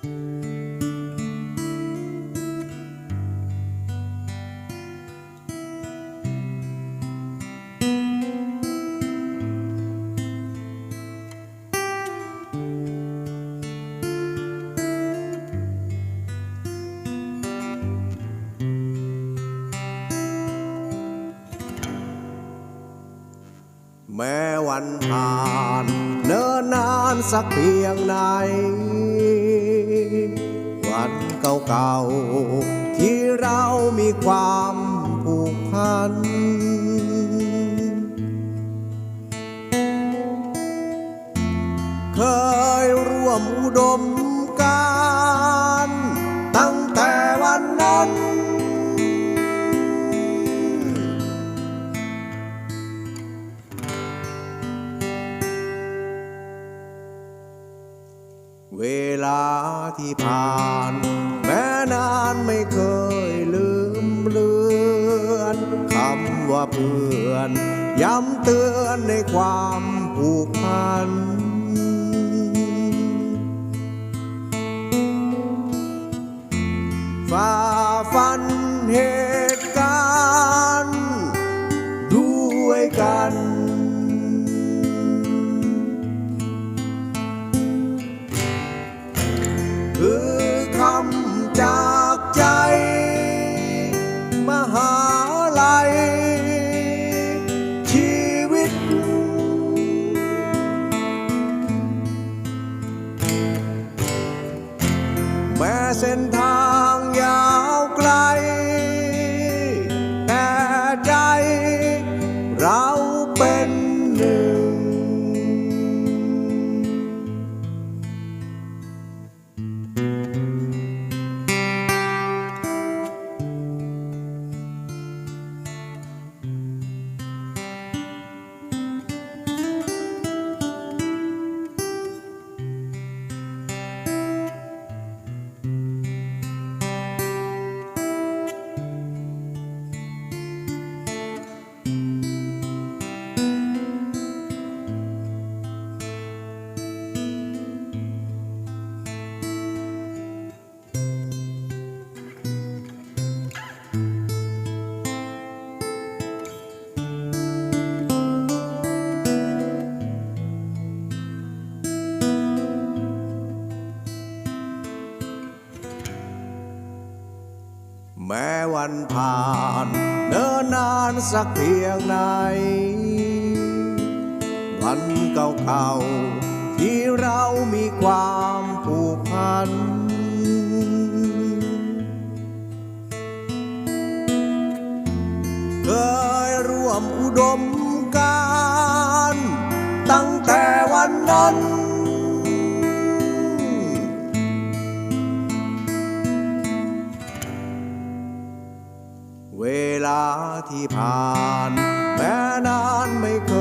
แม้วันผ่านเนิ่นนานสักเพียงไหนวัน เก่าๆ ที่เรามีความผูกพัน เคยร่วมอุดมการตั้งแต่วันนั้น เวลาที่ผ่าน เคยลืมเลือนคำว่าเพื่อน ย้ำเตือนในความผูกพันฝ้า แม้เส้นทาง แม้วันผ่านเนิ่นนานสักเพียงไหน วันเก่าๆที่เรามีความผูกพัน เคยร่วมอุดมการ ตั้งแต่วันนั้น ที่ผ่านแม้นานไม่เค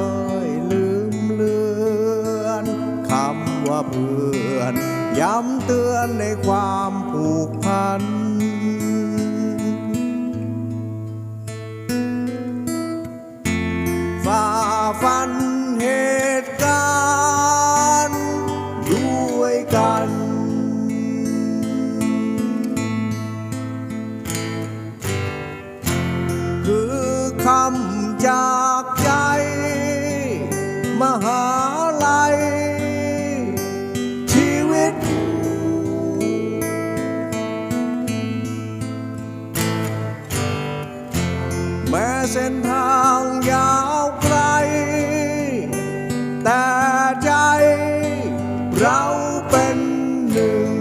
ยลืมเลือนคำว่าเพื่อน ย้ำเตือนในความผูกพัน มหาลัย ชีวิต แม้เส้นทางยาวไกล แต่ใจเราเป็นหนึ่ง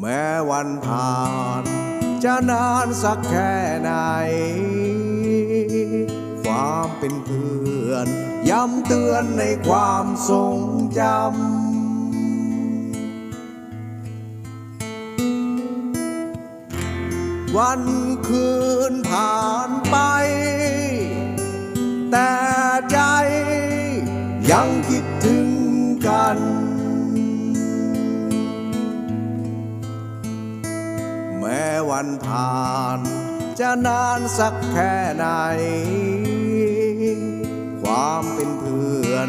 แม้วันผ่าน จะนานสักแค่ไหน ความเป็นเพื่อน ย้ำเตือนในความทรงจำวันคืนผ่านไป แต่ใจยังคิดถึงกัน วันผ่าน จะนานสักแค่ไหนคความเป็นเพื่อน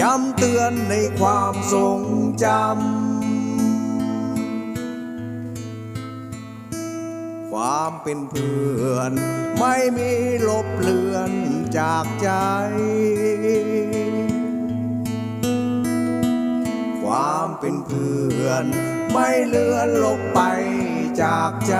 ย้ำเตือนในความทรงจำ ความเป็นเพื่อน ไม่มีลบเลือนจากใจ ความเป็นเพื่อน ไม่เลือนลบไป จากใจ